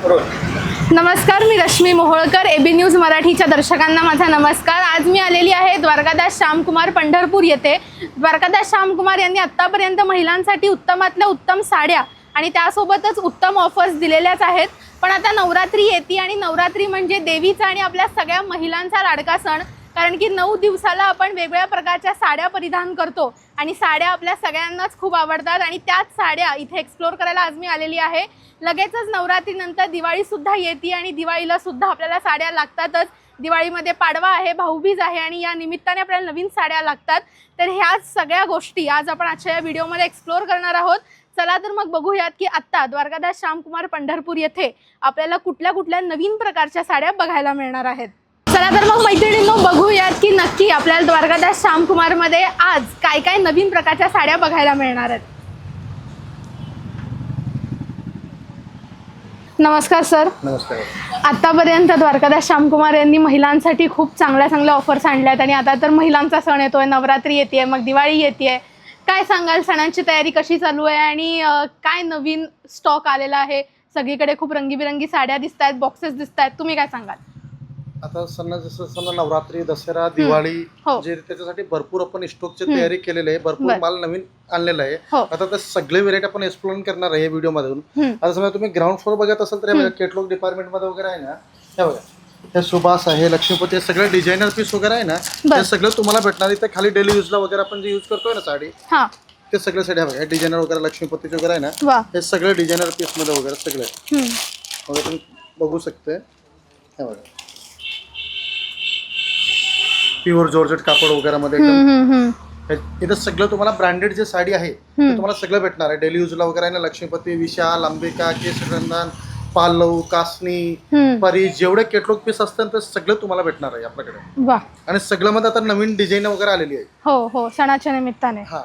नमस्कार मी Rashmi Moholkar A B news मराठीच्या दर्शकांना माझा नमस्कार. आज मी आलेली आहे द्वारकादास श्यामकुमार पंढरपूर येथे. द्वारकादास श्यामकुमार यांनी आत्तापर्यंत महिलांसाठी उत्तमातल्या उत्तम साड्या आणि त्यासोबतच उत्तम ऑफर्स दिलेल्याच आहेत. पण आता नवरात्री येते आणि नवरात्री म्हणजे देवीचा आणि आपल्या सगळ्या महिलांचा लाडका सण. कारण की नऊ दिवसाला आपण वेगवेगळ्या प्रकारच्या साड्या परिधान करतो आणि साड्या आपल्या सगळ्यांनाच खूप आवडतात आणि त्याच साड्या इथे एक्सप्लोर करायला आज मी आलेली आहे. लगेचच नवरात्रीनंतर दिवाळीसुद्धा येते आणि दिवाळीला सुद्धा आपल्याला साड्या लागतातच. दिवाळीमध्ये पाडवा आहे भाऊबीज आहे आणि या निमित्ताने आपल्याला नवीन साड्या लागतात. तर ह्या सगळ्या गोष्टी आज आपण आजच्या या व्हिडिओमध्ये एक्सप्लोर करणार आहोत. चला तर मग बघूयात की आत्ता द्वारकादास श्यामकुमार पंढरपूर येथे आपल्याला कुठल्या कुठल्या नवीन प्रकारच्या साड्या बघायला मिळणार आहेत. चला तर मग मैत्रिणींनो बघूयात की नक्की आपल्याला द्वारकादास श्यामकुमारमध्ये आज काय काय नवीन प्रकारच्या साड्या बघायला मिळणार आहेत. नमस्कार सर. नमस्कार. आतापर्यंत द्वारकादास श्यामकुमार यांनी महिलांसाठी खूप चांगल्या चांगल्या ऑफर्स आणल्या आहेत आणि आता तर महिलांचा सण येतोय नवरात्री येते मग दिवाळी येते काय सांगाल सणांची तयारी कशी चालू आहे आणि काय नवीन स्टॉक आलेला आहे? सगळीकडे खूप रंगीबिरंगी साड्या दिसत आहेत बॉक्सेस दिसत आहेत तुम्ही काय सांगाल? आता सण जसं समजा नवरात्री दसरा दिवाळी हो. जे त्याच्यासाठी भरपूर आपण स्टॉकची तयारी केलेली आहे भरपूर बर. माल नवीन आणलेला आहे. हो. आता ते सगळे व्हेरायटी आपण एक्सप्लोर करणार आहे व्हिडिओ मधून हम्म. आता समजा तुम्ही ग्राउंड फ्लोर बघत असाल तर हे केटलॉग डिपार्टमेंटमध्ये वगैरे आहे ना हे बघा. हे सुभाष आहे लक्ष्मीपती हे सगळे डिझायनर पीस वगैरे आहे ना बर. ते सगळं तुम्हाला भेटणार. ते खाली डेली यूजला वगैरे आपण जे यूज करतोय ना साडी हां. ते सगळे साडी बघा. डिझायनर वगैरे लक्ष्मीपतीचे वगैरे आहे ना वा. हे सगळे डिझायनर पीसमध्ये वगैरे सगळे. हम्म. वगैरे तुम्ही बघू शकते हे बघा. प्युअर जॉर्जेट कापड वगैरे मध्ये एकदम हम्म, हम्म, हम्म. हे- इथं सगळं तुम्हाला ब्रँडेड जे साडी आहे ते. तुम्हाला सगळं भेटणार आहे डेली यूजला वगैरे आहे ना लक्ष्मीपती विशाल अंबिका केशरंदन पालव कासनी हम्म. परी जेवढे केटलॉग पीस असतात ते सगळं तुम्हाला भेटणार आहे आपल्याकडे वा आणि सगळं मध्ये आता नवीन डिझाईन वगैरे आलेली आहे हो हो सणाच्या निमित्ताने हा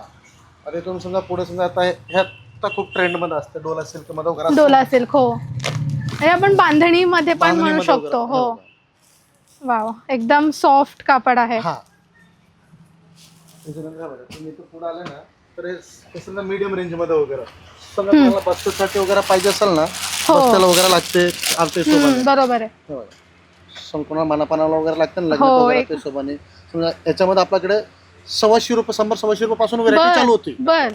अरे तुम्ही समजा पुढे समजा आता हे- ह्या आता खूप ट्रेंडमध्ये असते डोला सिल्कमध्ये वगैरे असतं. डोला सिल्क हो आणि आपण बांधणीमध्ये पण म्हणू शकतो वगैरे. हो वा एकदम सॉफ्ट कापड आहे. हा. त्याच्यानंतर बघा, तुम्ही इथं पुढे आले ना तर हे मीडियम रेंजमध्ये वगैरे. समजा तुम्हाला वगैरे पाहिजे असेल ना हो. बस्त्याला वगैरे लागते आरती हम्म, शोभाने बरोबर आहे. हे. मानापानाला वगैरे लागते ना लग्न हो, वगैरे एक- ते शोभाने समजा याच्यामध्ये आपल्याकडे सव्वाशे रुपये शंभर सव्वाशे रुपयापासून व्हेरायटी चालू होती. बर.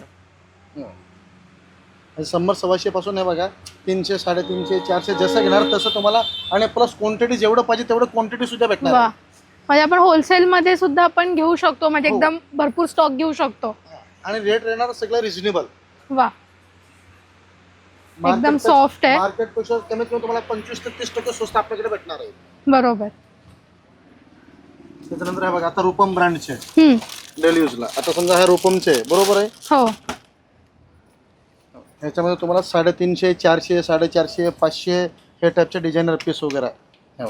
शंभर सव्वाशे पासून हे बघा तीनशे साडेतीनशे चारशे जसं घेणार तसं तुम्हाला आणि प्लस क्वांटिटी जेवढं पाहिजे तेवढं क्वांटिटी सुद्धा भेटणार वा म्हणजे आपण होलसेल मध्ये सुद्धा आपण घेऊ शकतो म्हणजे हो. एकदम भरपूर स्टॉक घेऊ शकतो. आणि रेट राहणार सगळं रिझनेबल वा एकदम soft आहे. मार्केटपेक्षा कमीत कमी तुम्हाला पंचवीस ते तीस टक्के स्वस्त आपल्याकडे भेटणार आहे. बरोबर. त्याच्यानंतर हे बघा आता रुपम ब्रँडचे हम्म, डेली यूजला आता समजा हे रुपमचे आहे, बरोबर आहे? हो. ह्याच्यामध्ये तुम्हाला साडेतीनशे चारशे साडेचारशे पाचशे हे टाईपचे डिझायनर पीस वगैरे. हे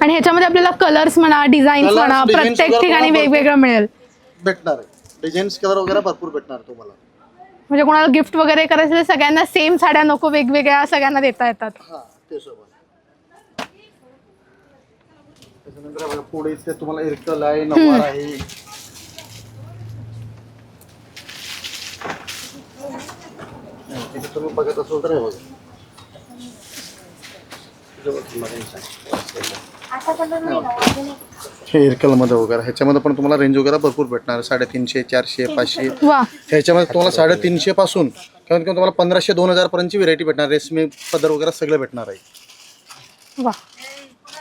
आणि ह्याच्यामध्ये आपल्याला कलर्स म्हणा Colours, म्हणा designs प्रत्येक वगैरे ठिकाणी तुम्हाला वेगवेगळं मिळेल. भेटणार आहे. डिझाईन्स कलर वगैरे भरपूर भेटणार तुम्हाला. म्हणजे कोणाला गिफ्ट वगैरे करायचं असेल, सगळ्यांना सेम साड्या नको वेगवेगळ्या सगळ्यांना देता येतात. हा ते सोबत. त्याच्यानंतर बघा पुढे इथे तुम्हाला इरकल आहे नवार आहे. इथे तुम्ही बघत असाल तर हे बघा हे इरकलमध्ये वगैरे ह्याच्यामध्ये पण तुम्हाला रेंज वगैरे भरपूर भेटणार. साडेतीनशे चारशे पाचशे. वा. ह्याच्यामध्ये तुम्हाला साडेतीनशे पासून कमीत कमी तुम्हाला पंधराशे दोन हजार पर्यंतची व्हेरायटी भेटणार. रेशमी पदर वगैरे सगळं भेटणार आहे. वा.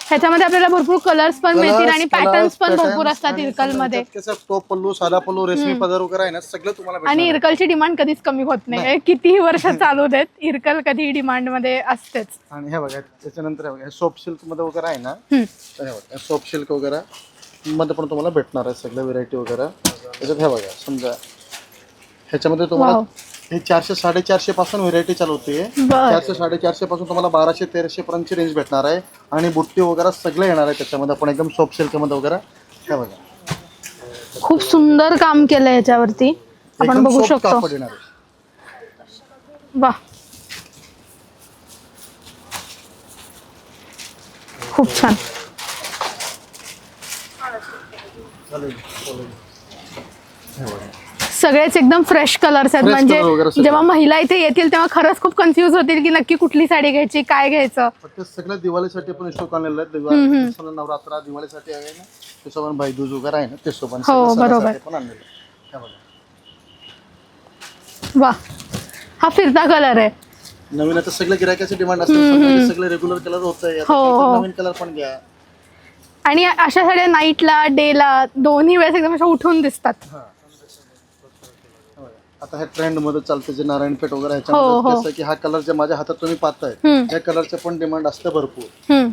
ह्याच्यामध्ये आपल्याला भरपूर कलर्स पण मिळतील आणि पॅटर्न्स पण भरपूर असतात इरकलमध्ये त्याच्यात कसं तो पल्लू साधा पल्लू रेशमी पदर वगैरे आहे ना सगळं तुम्हाला आणि. इरकलची डिमांड कधीच कमी होत नाही. कितीही वर्ष चालू देत इरकल कधी डिमांडमध्ये असतेच. आणि हे बघा त्याच्यानंतर सॉफ्ट सिल्कमध्ये वगैरे आहे ना सॉफ्ट सिल्क वगैरे मध्ये पण तुम्हाला भेटणार आहे सगळ्या व्हेरायटी वगैरे. त्याच्यात हे बघा समजा ह्याच्यामध्ये तुम्हाला. हे चारशे साडेचारशे पासून व्हेरायटी चालू होते. चारशे साडेचारशे पासून तुम्हाला बाराशे तेराशे पर्यंतची रेंज भेटणार आहे. आणि बुट्टी वगैरे सगळं येणार आहे त्याच्यामध्ये. आपण एकदम सॉफ्ट सिल्कमध्ये वगैरे. हे बघा. खूप सुंदर काम केलंय याच्यावरती. आपण एकदम बघू soft शकतो. कापड येणार आहे. वा खूप छान. सगळेच एकदम फ्रेश कलर्स आहेत Fresh म्हणजे color वगैरे सगळे. जेव्हा महिला इथे येतील तेव्हा खरंच खूप कन्फ्युज होतील की नक्की कुठली साडी घ्यायची काय घ्यायचं फक्त सगळ्या दिवाळीसाठी पण स्टॉक आणलेला आहे दिवाळी नवरात्र दिवाळीसाठी आहे ना त्याच्यावर भाईदूज वगैरे आहे ना ते सोबत हो, सगळं बरोबर. सणासाठी पण आणलेलं आहे. हे बघा. वा हा फिरता कलर आहे नवीन आता सगळ्या गिरायकाचे डिमांड असते सगळे रेग्युलर कलर होत आहे आता हो, काहीतरी हो. नवीन कलर पण घ्या आणि अशा साड्या नाईटला डेला दोन्ही वेळेस एकदम अशा उठून दिसतात हा. आता हे ट्रेंडमध्ये चालते जे नारायणपेठ वगैरे हो, ह्याच्यामध्ये हो. कसं की हा कलर जे माझ्या हातात तुम्ही पाहताय हम्म. या कलरचे पण डिमांड असते भरपूर. हम्म,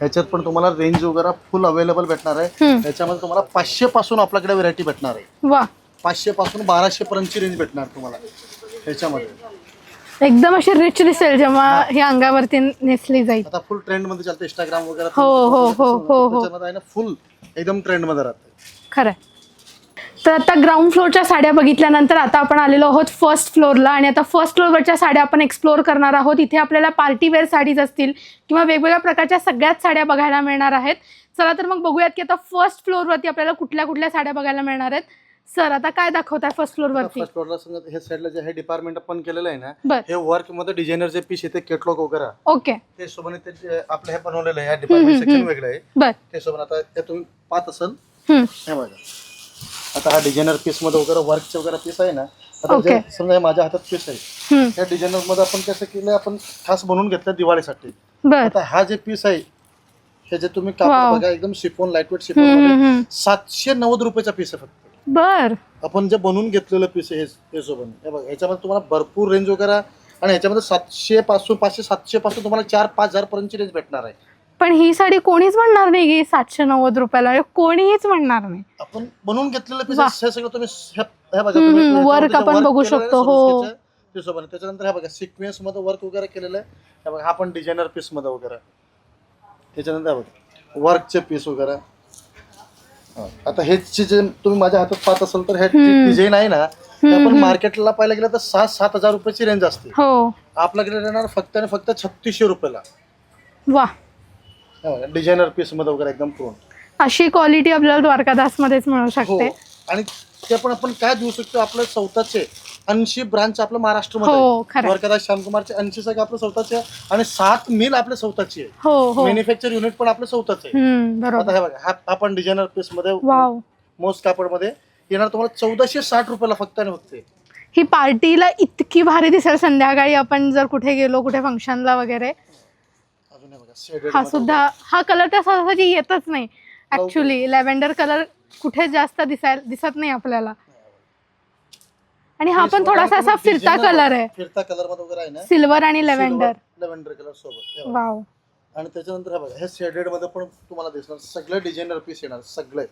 ह्याच्यात पण तुम्हाला रेंज वगैरे फुल अवेलेबल भेटणार आहे. हम्म. ह्याच्यामध्ये तुम्हाला पाचशे पासून आपल्याकडे व्हरायटी भेटणार आहे. वा. पाचशे पासून बाराशे पर्यंतची रेंज भेटणार तुम्हाला. ह्याच्यामध्ये. एकदम अशी रिच दिसेल जेव्हा ही. अंगावरती नेसली जाईल. आता फुल ट्रेंडमध्ये चालते इंस्टाग्राम वगैरे. हो, हो, हो, हो, हो. त्याच्यामध्ये आहे ना फुल एकदम ट्रेंडमध्ये राहते खरंय. तर आता ग्राउंड फ्लोअरच्या साड्या बघितल्यानंतर आता आपण आलेलो आहोत फर्स्ट फ्लोअरला आणि आता फर्स्ट फ्लोअरवरच्या साड्या आपण एक्सप्लोअर करणार आहोत. इथे आपल्याला पार्टी वेअर साडीज असतील किंवा वेगवेगळ्या प्रकारच्या सगळ्याच साड्या बघायला मिळणार आहेत. चला तर मग बघूयात की आता फर्स्ट फ्लोअरवरती आपल्याला कुठल्या कुठल्या साड्या बघायला मिळणार आहेत. सर आता काय दाखवताय फर्स्ट फ्लोअरवरती फर्स्ट फ्लोअरला समजा हे साईडला जे हे डिपार्टमेंट आपण केलेलं आहे ना हे वर्कमध्ये डिझायनर जे पीस येते केटलॉग वगैरे. ओके. ते सोबत ते आपलं हे बनवलेलं आहे डिपार्टमेंट सेक्शन वेगळं आहे. ते सोबत आता तुम्ही पाहत असाल. हे बघा. आता हा डिझायनर पीसमध्ये वगैरे वर्कचे वगैरे पीस आहे ना आता Okay. जे- समजा हे माझ्या हातात पीस आहे हम्म, त्या डिझायनरमध्ये आपण कसं केलं आपण खास बनवून घेतलं दिवाळीसाठी. बर. आता हा जे पीस आहे हे जे तुम्ही Wow. कापड बघा एकदम शिफोन लाईटवेट शिफोन हम्म, हम्म, मध्ये हम्म. सातशे नव्वद रुपयाचा पीस आहे फक्त. बर. आपण जे बनवून घेतलेलं पीस आहे हे हे सोबत. हे बघा ह्याच्यामध्ये तुम्हाला भरपूर रेंज वगैरे आणि ह्याच्यामध्ये सातशे पासून पाचशे सातशे पासून तुम्हाला चार पाच हजार पर्यंतची रेंज भेटणार आहे. पण ही साडी कोणीच म्हणणार नाही की सातशे नव्वद रुपयाला. म्हणजे कोणीच म्हणणार नाही. आपण बनवून घेतलेलं पीस वा. हे सगळं तुम्ही बघा हम्म, तुम्ही हम्म, ह्याच्यामध्ये work जे आपण work बघू केलेलं आहे शकतो, हो. त्याच्यानंतर हे बघा सिक्वेन्समध्ये वर्क वगैरे केलेलं आहे. हे बघा हा पण डिझायनर पीसमध्ये वगैरे. त्याच्यानंतर हे बघा वर्कचे पीस वगैरे. हा. आता हे जे जे तुम्ही माझ्या हातात पाहत असाल तर हे हम्म. डिझाईन आहे ना ते आपण मार्केटला पाहायला गेलं तर सात सात हजार रुपयाची रेंज असते. हो. आपल्याकडे राहणार फक्त आणि फक्त छत्तीसशे रुपयाला. वा. डिझायनर पीसमध्ये वगैरे एकदम पूर्ण. अशी क्वालिटी आपल्याला द्वारकादास मध्येच मिळू हो शकते. आणि ते पण आपण काय देऊ शकतो आपलं स्वतःचे ऐंशी ब्रांच आपलं महाराष्ट्रामध्ये हो आहे. खरं द्वारकादास श्यामकुमारचे ऐंशी सगळे आपलं स्वतःचे आहे आणि सात मिल आपले स्वतःची आहे हो हो. मॅन्युफॅक्चर युनिट पण आपलं स्वतःच आहे. हम्म आता बरोबर हे बघा हा आपण डिझायनर पीसमध्ये वाव. मोस्ट कापडमध्ये येणार तुम्हाला चौदाशे साठ रुपयाला फक्त आणि फक्त ही पार्टीला इतकी भारी दिसेल संध्याकाळी आपण जर कुठे गेलो कुठे फंक्शनला वगैरे हे सुद्धा हा कलर त्या सहजाची येतच नाही ऍक्च्युली लॅव्हेंडर कलर कुठे जास्त दिसाय दिसत नाही आपल्याला. आणि हा पण थोडासा असा फिरता कलर आहे. फिरता कलरमध्ये वगैरे आहे ना? सिल्वर आणि लॅव्हेंडर लेव्हेंडर कलर सोबत. हे बघा. वाव आणि त्याच्यानंतर हे बघा हे शेडेडमध्ये पण तुम्हाला दिसणार. सगळे डिझायनर पीस येणार सगळे.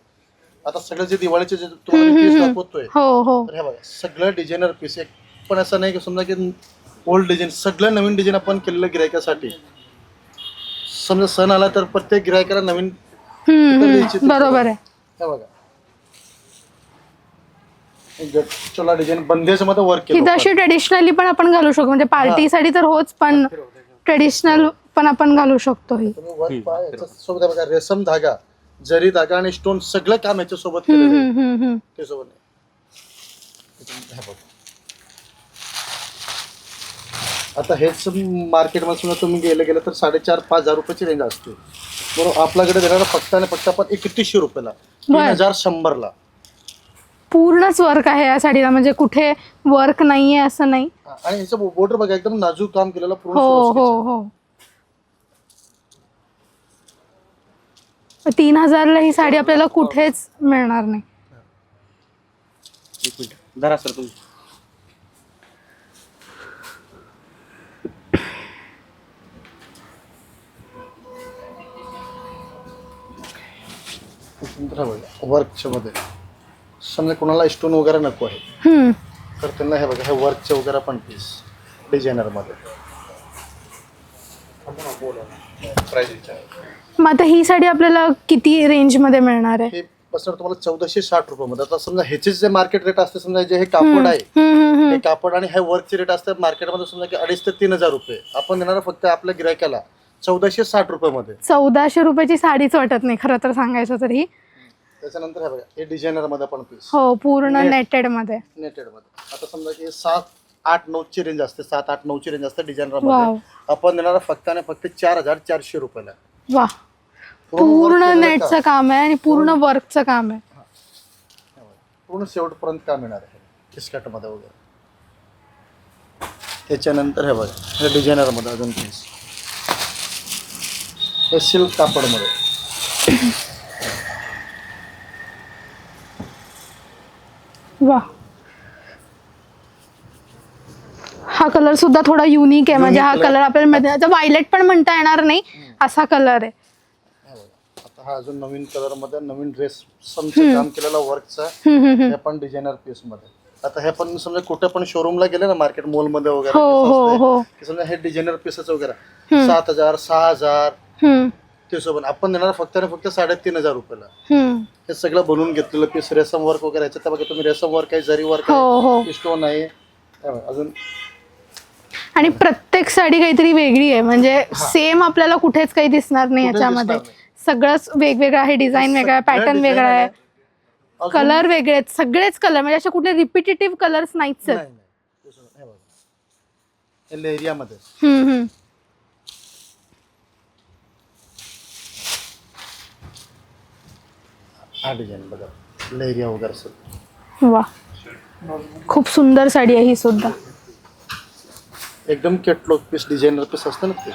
आता सगळे जे दिवाळीचे जे तुम्हाला पीस दाखवतोय हो हो. तर हे बघा सगळं डिझायनर पीस एक पण असं नाही की समजा की ओल्ड डिझाईन सगळं नवीन डिझाईन आपण केलेलं गिरायकासाठी समजा सण आला तर प्रत्येक गिरायकाला नवीन हम्म, बरोबर आहे. हे बघा. एक गच्चोला डिझाईन बंदेजमध्ये वर्क ही केलं तशी ट्रेडिशनली पण आपण घालू शकतो. म्हणजे पार्टीसाठी तर होच पण ट्रेडिशनल पण आपण घालू शकतो ही तुम्ही वर्क पहा याच्यासोबत हे बघा रेशम धागा जरी धागा आणि स्टोन सगळं काम याच्या सोबत हम्म, केलेलं आहे. हम्म, हम्म, हम्म. ते सोबत त्याच्यानंतर हे बघा. आता हेच मार्केटमध्ये समजा तुम्ही गेले गेले तर साडेचार पाच हजार रुपयाची रेंज असते. बरोबर? आपल्याकडे देणार फक्त आणि फक्त आपण एकतीसशे रुपयाला तीन बरं. हजार शंभरला. पूर्णच वर्क आहे या साडीला म्हणजे कुठे वर्क नाहीये असं नाही. आणि ह्याचं बॉर्डर बघा एकदम नाजूक काम केलेलं पूर्ण हो हो आहे. हो. तीन हजारला ही साडी आपल्याला कुठेच मिळणार नाही. एक मिनिट. धरा सर तुम्ही. हे बघा वर्कच्या मध्ये समजा कोणाला स्टोन वगैरे नको आहे हम्म. तर त्यांना हे बघा हे वर्कचे वगैरे पण पीस डिझायनरमध्ये प्राइस मग आता ही साडी आपल्याला किती रेंजमध्ये मिळणार आहे? हे बसणार तुम्हाला चौदाशे साठ रुपये मध्ये आता समजा ह्याचे जे मार्केट रेट असते समजा जे हे कापड आहे हम्म, हम्म, हम्म. हे कापड आणि हे वर्कचे रेट असतात मार्केटमध्ये समजा की अडीच ते तीन हजार रुपये. आपण देणार फक्त आपल्या गिरायकाला चौदाशे साठ रुपये मध्ये चौदाशे रुपयाची साडीच वाटत नाही खरं तर सांगायचं तरी. त्याच्यानंतर हे बघा हे डिझायनरमध्ये पण पीस हो पूर्ण Net. नेटेडमध्ये नेटेडमध्ये आता समजा की सात आठ नऊ ची रेंज असते सात आठ नऊ ची रेंज असते डिझायनर वाव. मध्ये आपण देणार फक्त आणि फक्त चार हजार चारशे रुपयाला. वा. पूर्ण work पूर्ण केलेलं नेटचं काम. आहे आणि पूर्ण वर्कचं काम आहे. पूर्ण शेवटपर्यंत काम येणार आहे. किसकाटमध्ये वगैरे. त्याच्यानंतर हे बघा हे डिझायनरमध्ये अजून पीस हे सिल्क कापडमध्ये वा हा कलर सुद्धा थोडा युनिक आहे. म्हणजे हा. कलर आपल्याला माहिती व्हायलेट पण म्हणता येणार नाही. असा कलर आहे. हे आता हा अजून नवीन कलरमध्ये नवीन ड्रेस काम केलेला वर्कचा. हे पण डिझायनर पीसमध्ये. आता हे पण समजा कुठे पण शोरूमला गेले ना मार्केट मॉलमध्ये वगैरे हो हो. हो. की समजा हे डिझायनर पीसेस वगैरे. सात हजार सहा हजार ते सोबत. आपण देणार फक्त आणि फक्त साडेतीन हजार रुपयाला. हे सगळं बनवून घेतलेलं पीस रेसम वर्क वगैरे याच्यात बघा तुम्ही रेसम वर्क आहे जरी वर्क हो हो. आहे स्टोन आहे. हे बघा, अजून? आणि प्रत्येक साडी काहीतरी वेगळी आहे म्हणजे सेम आपल्याला कुठेच काही दिसणार नाही कुठेच याच्यामध्ये. दिसणार सगळंच वेगवेगळं आहे डिझाईन वेगळा आहे पॅटर्न design वेगळा आहे. अजून- कलर वेगळे आहेत सगळेच कलर म्हणजे असे कुठले रिपिटेटिव्ह कलर्स नाहीच आहेत नाही, नाही. ते सोडून, हे बघा. हे लेरियामध्ये हम्म, हम्म. हा डिझाईन बघा. लेरिया वगैरे सर वा. खूप सुंदर साडी आहे ही सुद्धा. एकदम केटलॉग पीस डिझायनर पीस असतं ना ते.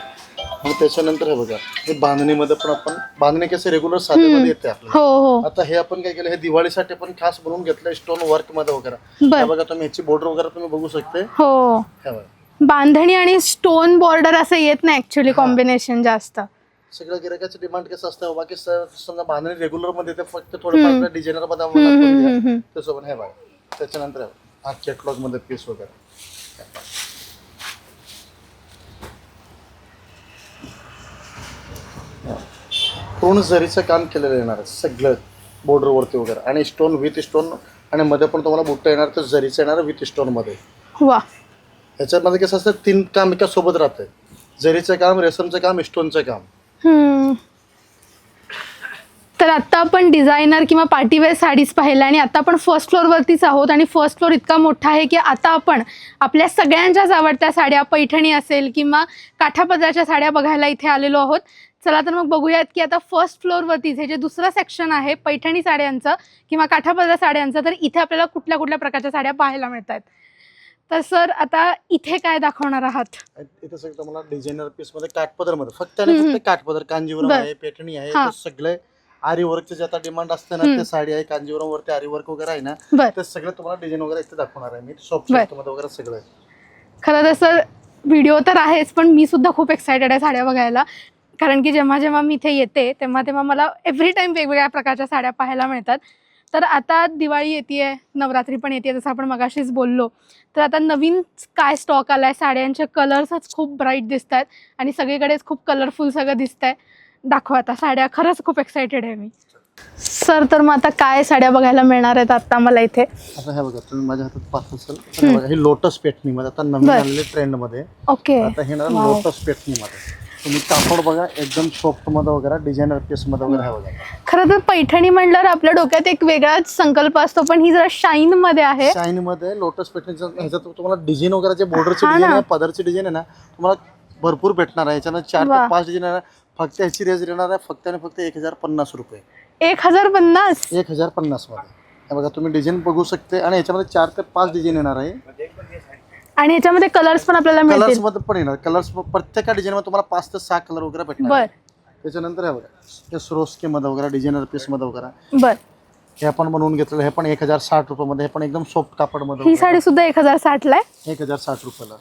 मग त्याच्यानंतर हे बघा हे बांधणीमध्ये पण आपण बांधणी कसे रेग्युलर साधेमध्ये येते आपल्याला. हो हो. आता हे आपण काय केलं हे दिवाळीसाठी पण खास बनवून घेतलंय स्टोन वर्कमध्ये वगैरे. हे बघा तुम्ही ह्याची बॉर्डर वगैरे तुम्ही बघू शकते. हो. हे बघा. बांधणी आणि स्टोन बॉर्डर असं येत नाही ऍक्च्युली कॉम्बिनेशन जास्त. सगळं गिरायकाचं डिमांड कसं असतं? बाकी समजा बांधणी रेग्युलरमध्ये येते फक्त थोडंफार डिझायनर हम्म, द्या. हम्म. त्यासोबत हे बघा. त्याच्यानंतर हे कॅटलॉगमध्ये पीस वगैरे. पूर्ण जरीचं काम केलेलं येणार आहे. सगळं border वरती वगैरे. आणि स्टोन विथ स्टोन आणि मध्ये पण तुम्हाला बुट्टा येणार तर जरीचं येणार विथ स्टोनमध्ये. वा. ह्याच्यामध्ये कसं असतं तीन काम एका सोबत राहतंय. जरीचं काम रेशमचं काम स्टोनचं काम. हम्म. तर आता आपण डिझायनर किंवा पार्टीवेअर साडीज पाहिल्या आणि आता आपण फर्स्ट फ्लोअरवरतीच आहोत आणि फर्स्ट फ्लोअर इतका मोठा आहे की आता आपण आपल्या सगळ्यांच्याच आवडत्या साड्या पैठणी असेल किंवा काठापदराच्या साड्या बघायला इथे आलेलो आहोत चला तर मग बघूयात की आता फर्स्ट फ्लोअरवरतीच हे जे दुसरं सेक्शन आहे पैठणी साड्यांचं किंवा काठापदरा साड्यांचं तर इथे आपल्याला कुठल्या कुठल्या प्रकारच्या साड्या पाहायला मिळतात तर सर आता इथे काय दाखवणार आहात इथं सगळं तुम्हाला डिझायनर पीसमध्ये काठपदरमध्ये फक्त आणि हम्म, फक्त काठपदर कांजीवरम बर. आहे पेटणी आहे हा. ते सगळे आरी वर्कचे जे आता डिमांड असते ना हम्म. ते साडी आहे कांजीवरम वरती आरी वर्क वगैरे आहे ना बर ते सगळं तुम्हाला डिझाईन वगैरे इथे दाखवणार आहे मी बर. मध्ये वगैरे सगळं आहे. खरं तर सर व्हिडिओ तर आहेच पण मी सुद्धा खूप एक्सायटेड आहे साड्या बघायला कारण की जेव्हा जेव्हा मी इथे येते तेव्हा तेव्हा मला एव्हरी टाईम वेगवेगळ्या प्रकारच्या साड्या पाहायला मिळतात तर आता दिवाळी येते नवरात्री पण येते जसं आपण मगाशीच बोललो. तर आता नवीन काय स्टॉक आला आहे साड्यांचे कलर्सच खूप ब्राईट दिसत आहेत आणि सगळीकडेच खूप कलरफुल सगळं दिसत आहे दाखवा आता साड्या. खरंच खूप एक्सायटेड आहे मी. सर तर मग आता काय साड्या बघायला मिळणार आहेत आता मला इथे? आता हे बघा तुम्ही माझ्या हातात पाहत असाल. तर हे बघा हे लोटस पेटणी मध्ये आता नवीन बर. ट्रेंडमध्ये. ओके आता हे ना Wow. लोटस पेटणी मध्ये. तुम्ही कापड बघा एकदम सॉफ्टमध्ये वगैरे डिझायनर पीसमध्ये वगैरे हे बघा खरं तर पैठणी म्हटल्यावर आपल्या डोक्यात एक वेगळाच संकल्प असतो पण ही जरा शाईन मध्ये आहे. शाईन मध्ये लोटस पेटणीचं ह्याच्यात तुम्हाला डिझाईन वगैरे जे बॉर्डरची हा डिझाईन ना. आहे पदरची डिझाईन आहे ना तुम्हाला भरपूर भेटणार आहे. याच्यानं चार वा. ते पाच डिझाईन आहे. फक्त ह्याची रेंज येणार आहे फक्त आणि फक्त एक हजार पन्नास रुपये. एक हजार पन्नास? एक हजार पन्नासमध्ये. हे बघा तुम्ही डिझाईन बघू शकते आणि याच्यामध्ये चार ते पाच डिझाईन येणार आहे. आणि ह्याच्यामध्ये कलर्स पण आपल्याला कलर्स मिळतील मध्ये पण येणार. कलर्स प्रत्येक डिझाईन मध्ये तुम्हाला पाच ते सहा कलर वगैरे भेटणार बर. त्याच्यानंतर हे बघा. हे स्रोस्के मध्ये वगैरे डिझायनर पीसमध्ये वगैरे. बर. हे आपण बनवून घेतलेलं हे पण एक हजार साठ रुपयामध्ये हे पण एकदम सॉफ्ट कापड ही मध्ये साडी सुद्धा एक हजार साठला आहे. एक हजार साठ रुपयाला.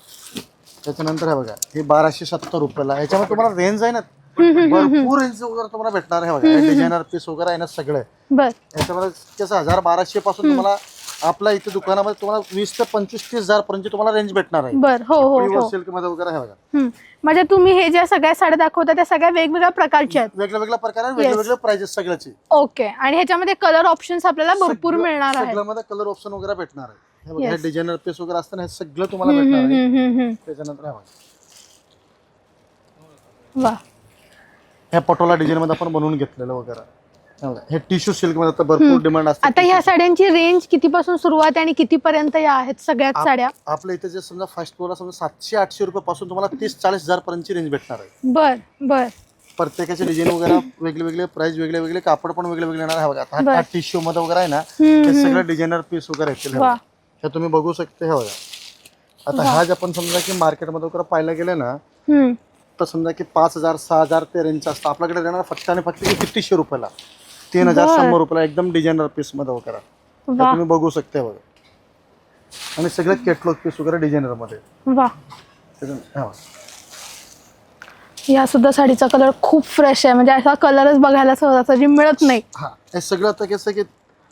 त्याच्यानंतर हे बघा हे बाराशे सत्तर रुपयाला. याच्यामध्ये तुम्हाला रेंज आहे ना भरपूर रेंज वगैरे तुम्हाला भेटणार आहे बघा. डिझायनर पीस वगैरे आहे ना सगळे. बर. याच्यामध्ये कसं हजार बाराशे पासून तुम्हाला आपल्या इथे दुकानामध्ये तुम्हाला वीस ते पंचवीस तीस हजार पर्यंत तुम्हाला रेंज भेटणार आहे. बर हो हो प्युअर हो. सिल्कमध्ये वगैरे आहे बघा. हम्म. म्हणजे तुम्ही हे ज्या सगळ्या साड्या दाखवता त्या सगळ्या वेगवेगळ्या प्रकारच्या आहेत. वेगळ्या वेगळ्या प्रकारे वेगळे वेगळे प्राइजेस सगळ्याची. ओके आणि ह्याच्यामध्ये कलर ऑप्शन्स आपल्याला भरपूर सगळं- मिळणार आहेत. सगळ्यामध्ये कलर ऑप्शन वगैरे भेटणार आहे. हे बघा हे Yes. डिझायनर पीस वगैरे असतं ना हे सगळं तुम्हाला हम्म, भेटणार हम्म, आहे. हम्म, हम्म, त्याच्यानंतर बघा. वा ह्या पटोला डिझाईन मध्ये आपण बनवून घेतलेलं वगैरे. हे टिश्यू सिल्कमध्ये आता भरपूर डिमांड असते आता ह्या साड्यांची रेंज कितीपासून सुरुवात आणि कितीपर्यंत या आहेत सगळ्यात आप- साड्या आपल्या इथे जे समजा फर्स्ट फ्लोअरला समजा सातशे आठशे रुपये पासून तुम्हाला तीस चाळीस हजार पर्यंतची रेंज भेटणार आहे बर बर प्रत्येकाचे डिझाईन वगैरे वेगळे वेगळे प्राइस वेगळे वेगळे कापड पण वेगळे वेगळे येणार आहे बघा बर. आता टिश्यू मध्ये वगैरे आहे ना हम्म, हे. सगळं डिझायनर पीस वगैरे येतील हे वा. बघा. हे तुम्ही बघू शकता हे बघा आता वा. हा जे आपण समजा की मार्केटमध्ये वगैरे पाहायला गेले ना हम्म. तर समजा की पाच हजार सहा हजार ते रेंजचा असतं आपल्याकडे देणार फक्त आणि फक्त कितीशे रुपयाला तीन हजार बर. शंभर रुपयाला एकदम डिझायनर पीसमध्ये वा. तुम्ही बघू शकता बघा. आणि सगळे केटलॉग पीस वगैरे डिझायनरमध्ये. वा. त्याच्यात- हे. बघा. या सुद्धा साडीचा कलर खूप फ्रेश आहे. म्हणजे असा कलरच बघायला सहजासहजी मिळत नाही. हा. हे सगळं आता कसं की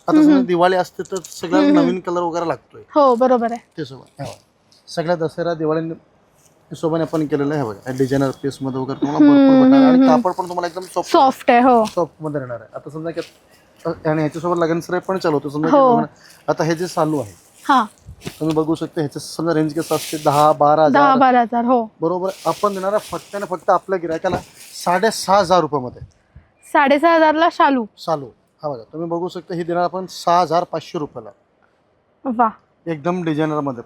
आता समजा दिवाळी असते तर सगळ्या नवीन कलर वगैरे लागतोय. हो बरोबर आहे. ते हे. बघा. सगळ्या दसरा दिवाळी हिशोबाने आपण केलेलं आहे हे बघा. डिझायनर पीसमध्ये वगैरे तुम्हाला भरपूर भेटणार आहे. आणि कापड पण तुम्हाला एकदम सॉफ्ट सॉफ्ट आहे हो. सॉफ्टमध्ये राहणार आहे. आता समजा की आणि ह्याच्यासोबत लग्न सराई पण चालू होतं. समजा की हो. आता हे जे चालू आहे हा. तुम्ही बघू शकता ह्याचं समजा रेंज कसं असते दहा बारा दहा हजार बारा हजार हो. बरोबर आपण देणार आहे फक्त आणि फक्त आपल्या गिरायकाला साडेसहा हजार रुपयामध्ये. साडेसहा हजारला शालू चालू हा बघा तुम्ही बघू शकता ही देणार आपण सहा हजार पाचशे रुपयाला. वा एकदम डिझायनरमध्ये.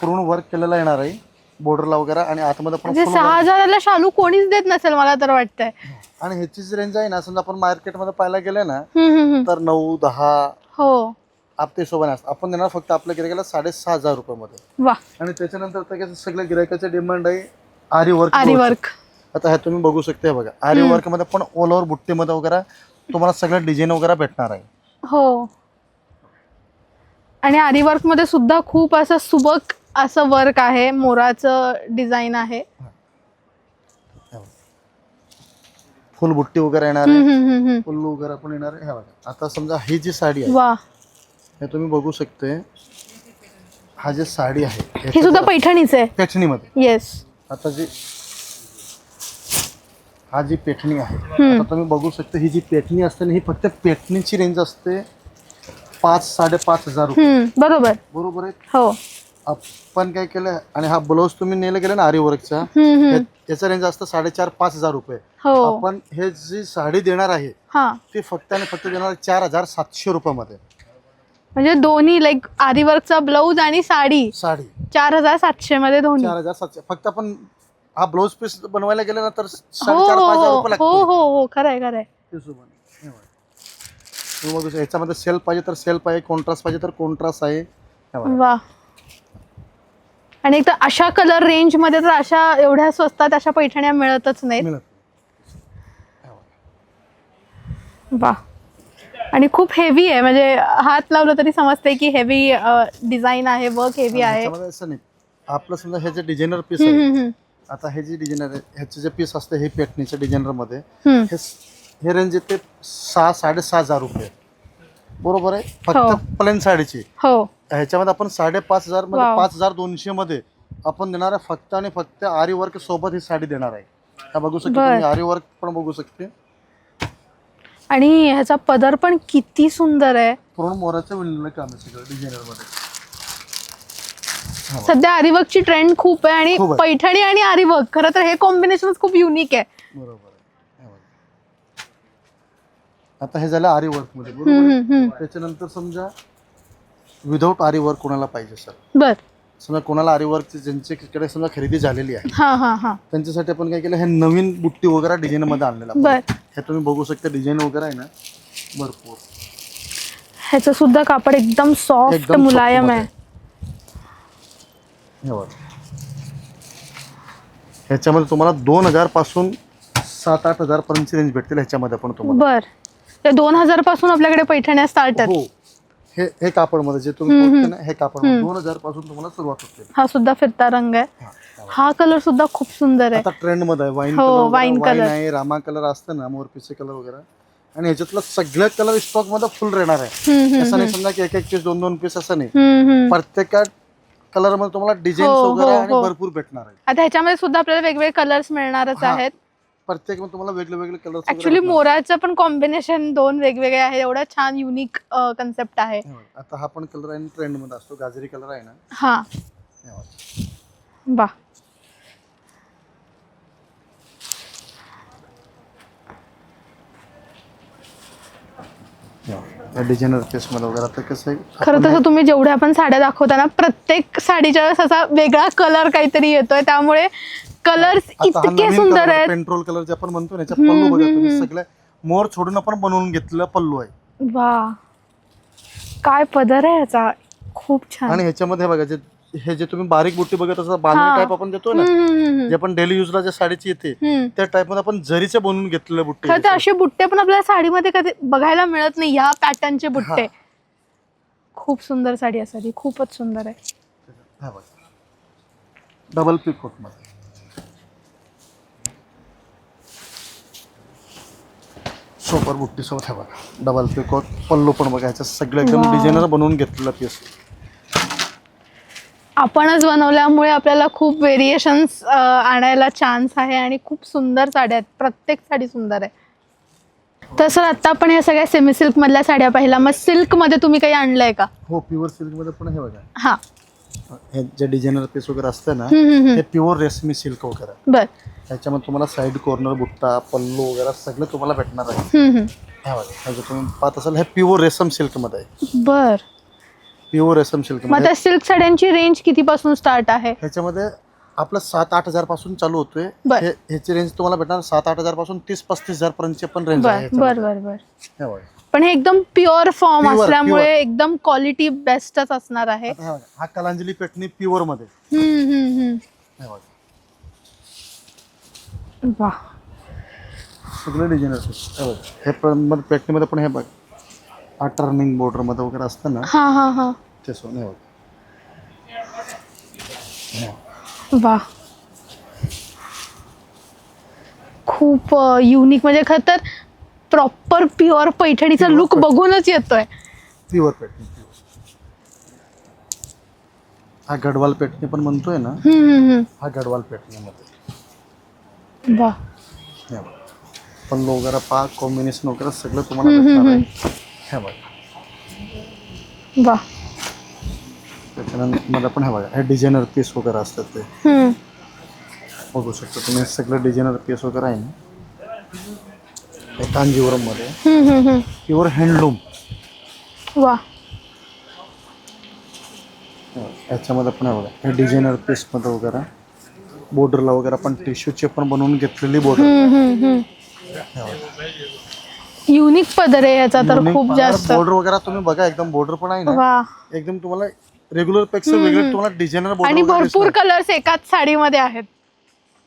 पूर्ण वर्क केलेला येणार आहे. बॉर्डरला वगैरे आणि आतमध्ये पण म्हणजे full सहा. हजाराला शालू कोणीच देत नसेल मला तर वाटतंय. आणि ह्याची जी रेंज आहे ना समजा आपण मार्केटमध्ये पाहायला गेले ना हम्म, हम्म, हम्म. तर नऊ दहा हो. आप ते सोबत असतं. आपण देणार फक्त आपल्या गिरायकाला साडेसहा हजार रुपयामध्ये. वा. आणि त्याच्यानंतर कसं सगळ्या गिरायकाचे डिमांड आहे आरी वर्क आरी वर्क आता हे तुम्ही बघू शकता बघा. आरी वर्कमध्ये पण ऑल ओव्हर बुट्टीमध्ये वगैरे तुम्हाला सगळं डिझाईन वगैरे भेटणार आहे. हो. आणि आरी वर्कमध्ये सुद्धा खूप असं सुबक असं वर्क आहे मोराचं डिझाईन आहे. फुल बुट्टी वगैरे येणार हम्म, आहे. हम्म, हम्म, हम्म. फुल वगैरे पण येणार आहे. हे बघा आता समजा ही जी साडी आहे वा हे तुम्ही बघू शकते. हा जे साडी आहे ही सुद्धा पैठणीच आहे. पेठणीमध्ये. येस आता जी हा जी पेठणी आहे. आता तुम्ही बघू शकता ही जी पेठणी असते ना ही फक्त पेठणीची रेंज असते पाच साडेपाच हजार रुपये. बरोबर. बरोबर आहे? हो. आपण काय केलं आणि हा ब्लाऊज तुम्ही नेलं गेलं ना आरी वर्कचा हम्म, हम्म. याचा रेंज असतं साडेचार पाच हजार रुपये. हो. आपण हे जी साडी देणार आहे हा. ती फक्त आणि फक्त देणार चार हजार सातशे रुपयामध्ये. म्हणजे दोन्ही लाईक आरी वर्कचा ब्लाऊज आणि साडी. साडी. चार हजार सातशे मध्ये दोन्ही. चार हजार सातशे. फक्त आपण हा ब्लाऊज पीस बनवायला गेलं ना तर हो साडेचार पाच हजार रुपये लागतो हो हो खरंय खरंय. हिशोबाने. बघा. तुम्ही बघू शकता याच्यामध्ये सेल पाहिजे तर सेल पाहिजे कॉन्ट्रास्ट पाहिजे तर कॉन्ट्रास्ट आहे. वा आणि एक तर अशा कलर रेंजमध्ये तर अशा एवढ्या स्वस्तात अशा पैठण्या मिळतच नाहीत. मिळत. वा आणि खूप हेवी आहे. म्हणजे हात लावलं तरी समजते की हेवी डिझाईन आहे वर्क हेवी आहे. असं नाही. आपलं समजा हे जे डिझायनर पीस हम्म, आहे हम्म, हम्म. आता हे जे डिझायनर ह्याचे जे पीस असते हे पेटणीच्या डिझायनरमध्ये हम्म. हे स- हे रेंज येते सहा साडेसहा हजार रुपये. बरोबर आहे? हो. फक्त प्लेन साडीची. हो. ह्याच्यामध्ये आपण साडेपाच हजार वाव. पाच हजार दोनशे मध्ये आपण देणार आहे फक्त आणि फक्त आरी वर्क सोबत ही साडी देणार आहे हा बघू शकता बर. तुम्ही आरी वर्क पण बघू शकते आणि ह्याचा पदर पण किती सुंदर आहे पूर्ण मोराचं विणलेलं काम आहे सगळं डिझायनरमध्ये सध्या आरीवर्कची ट्रेंड खूप आहे आणि खूप आहे. पैठणी आणि आरीवर्क खरं तर हे कॉम्बिनेशन खूप युनिक आहे बरोबर आहे हे बघा. आता हे झालं आरी वर्कमध्ये बरोबर आहे? हम्म, हम्म. त्याच्यानंतर समजा विदाऊट आरी वर्क कोणाला पाहिजे सर बर. समजा कोणाला आरी वर्कची ज्यांच्याकडे समजा खरेदी झालेली आहे हा हा हा. त्यांच्यासाठी आपण काय केलं हे नवीन बुट्टी वगैरे डिझाईन मध्ये आणलेलं आपण. बर. हे तुम्ही बघू शकता डिझाईन वगैरे आहे ना भरपूर. ह्याचं सुद्धा कापड एकदम सॉफ्ट एकदम मुलायम soft आहे. मध्ये. हे बघा. ह्याच्यामध्ये तुम्हाला दोन हजारपासून सात आठ हजार पर्यंतची रेंज भेटतील ह्याच्यामध्ये पण तुम्हाला. बर. दोन हजारपासून आपल्याकडे पैठण्या स्टार्ट आहेत. हो. हे हे कापडमध्ये जे तुम्ही ना हे कापड दोन हजारपासून तुम्हाला सुरुवात होते. हा सुद्धा फिरता रंग आहे. हा कलर सुद्धा खूप सुंदर आहे. आता ट्रेंडमध्ये आहे. वाईन हो, कलर वाईन color. आहे रामा कलर असतं ना मोरपीचे कलर वगैरे. आणि ह्याच्यातलं सगळे कलर स्टॉकमध्ये फुल राहणार आहे. असं नाही समजा की एक एक पीस दोन दोन पीस असं नाही. प्रत्येक कलरमध्ये तुम्हाला डिझाईन हो, वगैरे हो, आणि हो. भरपूर भेटणार आहे. आता ह्याच्यामध्ये सुद्धा आपल्याला वेगवेगळे कलर्स मिळणारच. आहेत. प्रत्येक तुम्हाला वेगळे वेगळे कलर ऍक्च्युली मोराचं पण कॉम्बिनेशन दोन वेगवेगळे आहे. एवढं छान युनिक कन्सेप्ट आहे. आता हा पण कलर आहे ट्रेंडमध्ये असतो. गाजरी कलर आहे ना? हा. हे. वा डिझायनर पीसमध्ये वगैरे. आता कसं खरं तसं तुम्ही जेवढ्या आपण साड्या दाखवताना प्रत्येक साडीच्या वेळेस असा वेगळा कलर काहीतरी येतोय. त्यामुळे कलर्स इतके सुंदर आहेत. पेट्रोल कलर जे आपण म्हणतो ना याच्या पल्लू बघा तुम्ही सगळं मोर सोडून आपण बनवून घेतलेला पल्लू आहे. वा. काय पदर आहे याचा? खूप छान. आणि ह्याच्यामध्ये बघा जे हे जे तुम्ही बारीक बुट्टी बघत असं बांधणी. टाईप आपण देतो ना जे आपण डेली युजला ज्या साडीची येते. त्या टाईपमध्ये आपण जरीचे बनवून घेतलेले बुट्टी खरं तर असे बुट्टे पण आपल्याला साडीमध्ये कधी बघायला मिळत नाही ह्या पॅटर्नचे बुट्टे. खूप सुंदर साडी असावी खूपच सुंदर आहे. डबल पिकोटमध्ये. सोपर बुट्टी सोबत हे बघा डबल पिकोट पल्लू पण बघा ह्याच्यात सगळं एकदम Wow. डिझायनर बनवून घेतलेलं पीस आपणच बनवल्यामुळे आपल्याला खूप व्हेरिएशन्स आणायला चान्स आहे आणि खूप सुंदर साड्या आहेत. प्रत्येक साडी सुंदर आहे. तसं आता आपण या सगळ्या सेमी सिल्क मधल्या साड्या पाहिल्या. मग सिल्कमध्ये तुम्ही काही आणलंय का? हो प्युअर सिल्कमध्ये पण हे बघा. हे. जे डिझायनर पीस वगैरे असतं ना हम्म, हम्म, हम्म. प्युअर रेशमी सिल्क वगैरे बर त्याच्यामध्ये तुम्हाला साईड कॉर्नर बुट्टा पल्लू वगैरे सगळं तुम्हाला भेटणार आहे हम्म, हम्म. हे बघा हे जे तुम्ही पाहत असाल हे प्युअर रेशम सिल्कमध्ये आहे बर प्युअर रेशम सिल्क मग मध्ये त्या सिल्क साड्यांची रेंज कितीपासून स्टार्ट आहे ह्याच्यामध्ये आपलं सात आठ हजारपासून चालू होतोय बर. हे- ह्याची रेंज तुम्हाला भेटणार सात आठ हजारपासून तीस पस्तीस हजार पर्यंतची पण रेंज आहे बर. बर बर हे बघा. पण हे एकदम प्युअर फॉर्म Pure, असल्यामुळे pure. एकदम क्वालिटी बेस्टच असणार आहे आता हे बघा. हा कलांजली पेटणी प्युअरमध्ये हम्म, हम्म, हम्म. हे बघा. वा सगळे डिझाईन हे पण पेटणीमध्ये पण हे बघ हा टर्निंग बॉर्डरमध्ये वगैरे असतं ना हा हा हा ते सोनं हे बघा. वा खूप युनिक म्हणजे खरं तर प्रॉपर प्युअर पैठणीचा Pure लुक पैठणी. बघूनच येतोय. प्युअर पेटणी हा गडवाल पेटणी पण म्हणतोय ना? हम्म, हम्म, हा गडवाल पेटणीमध्ये हम्म. वा हे बघा. पल्लू वगैरे पा कॉम्बिनेशन वगैरे सगळं तुम्हाला हम्म, भेटणार हम्म, आहे हे बघा. वा त्याच्यानंतरमध्ये पण हे बघा हे डिझायनर पीस वगैरे असतात ते. हम्म. बघू शकता तुम्ही सगळं डिझायनर पीस वगैरे आहे ना? कांजीवरममध्ये हम्म, हम्म, हम्म. Pure handloom. वा. याच्यामध्ये पण आहे बघा. हे डिझायनर पीसमध्ये वगैरे. बॉर्डरला वगैरे आपण टिश्यूचे पण बनवून घेतलेली बॉर्डर युनिक पदर आहे याचा तर खूप जास्त. बॉर्डर वगैरे तुम्ही बघा एकदम बॉर्डर पण आहे ना. वा. एकदम तुम्हाला रेग्युलरपेक्षा वेगळे तुम्हाला डिझायनर आणि बॉर्डर भरपूर कलर्स एकाच साडीमध्ये आहेत.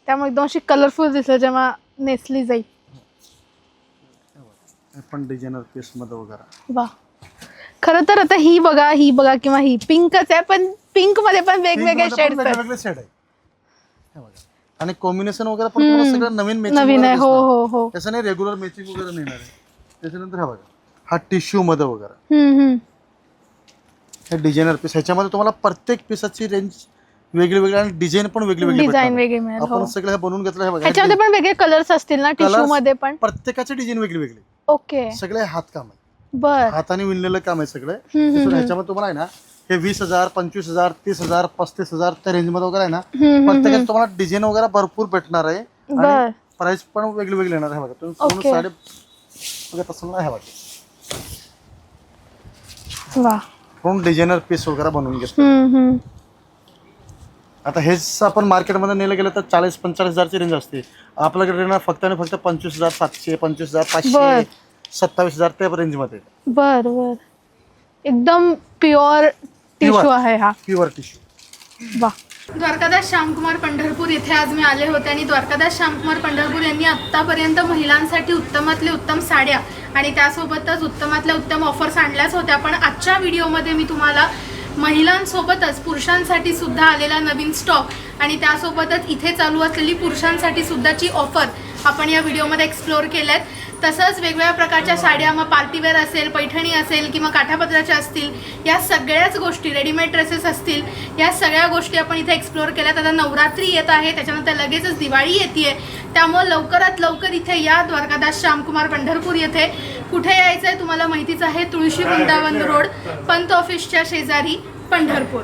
त्यामुळे एकदम अशी कलरफुल दिसलं जेव्हा नेसली जाईल. पण डिझायनर पीसमध्ये वगैरे. वा खरं तर आता ही बघा ही बघा किंवा ही. पिंकच आहे पण पिंकमध्ये पण वेगवेगळे Pink मध्ये पण शेड्स आहेत. वेगवेगळे शेड आहे. हे बघा. आणि कॉम्बिनेशन वगैरे पण तुम्हाला सगळं नवीन नवीन आहे. हो हो हो. त्याचं नाही रेग्युलर मॅचिंग वगैरे नाही येणार आहे. त्याच्यानंतर हा बघा. हा टिश्यू मध्ये वगैरे. हम्म, हम्म. हे डिझायनर पीस ह्याच्यामध्ये तुम्हाला प्रत्येक पीसाची रेंज वेगळी वेगळी आणि डिझाईन पण वेगळी वेगळी डिझाईन भेटणार. वेगळी मिळेल हो. आपण सगळं हे बनवून घेतलं हे बघा. ह्याच्यामध्ये पण वेगळे कलर्स असतील ना टिश्यू Colours- मध्ये पण? प्रत्येकाची डिझाईन वेगळी वेगळी ओके. सगळे हातकाम आहे बर. हाताने विणलेलं काम आहे सगळं. हम्म, हम्म, तसं ह्याच्यामध्ये तुम्हाला आहे ना हे वीस हजार पंचवीस हजार तीस हजार पस्तीस हजार त्या रेंजमध्ये वगैरे आहे ना हम्म, तुम्हाला डिझाईन वगैरे भरपूर भेटणार आहे. बर. प्राइस पण वेगळी वेगळी येणार आहे बघा. तुम्ही पूर्ण Okay. साडे बघत असाल ना हे बघा. वा पूर्ण डिझायनर पीस वगैरे बनवून घेतो हम्म, हम्म. आता हेच आपण मार्केटमध्ये नेलं गेलं तर चाळीस पंचेचाळीस हजारची रेंज असते. आपल्याकडे येणार फक्त आणि फक्त पंचवीस हजार सातशे पंचवीस हजार बर. पाचशे सत्तावीस हजार त्या रेंजमध्ये बर बर. एकदम प्युअर टिश्यू आहे हा. प्युअर टिश्यू वा. द्वारकादास श्यामकुमार पंढरपूर येथे आज मी आले होते आणि द्वारकादास श्यामकुमार पंढरपूर यांनी आत्तापर्यंत महिलांसाठी उत्तमातले उत्तम साड्या आणि त्यासोबतच उत्तमातल्या उत्तम ऑफर्स आणल्याच होत्या. पण आजच्या व्हिडिओमध्ये मी तुम्हाला महिलांसोबतच पुरुषांसाठी सुद्धा आलेला नवीन स्टॉक आणि त्यासोबतच इथे चालू असलेली पुरुषांसाठी सुद्धाची ऑफर आपण या व्हिडिओमध्ये एक्सप्लोअर केल्यात तसंच वेगवेगळ्या प्रकारच्या साड्या मग पार्टीवेअर असेल पैठणी असेल किंवा काठापत्राच्या असतील या सगळ्याच गोष्टी रेडीमेड ड्रेसेस असतील या सगळ्या गोष्टी आपण इथे एक्सप्लोअर केल्यात. आता नवरात्री येत आहे त्याच्यानंतर लगेचच दिवाळी येते त्यामुळं लवकरात लवकर इथे या द्वारकादास श्यामकुमार पंढरपूर येथे कुठे यायचं आहे तुम्हाला माहितीच आहे तुळशी वृंदावन रोड पंत ऑफिसच्या शेजारी पंढरपूर.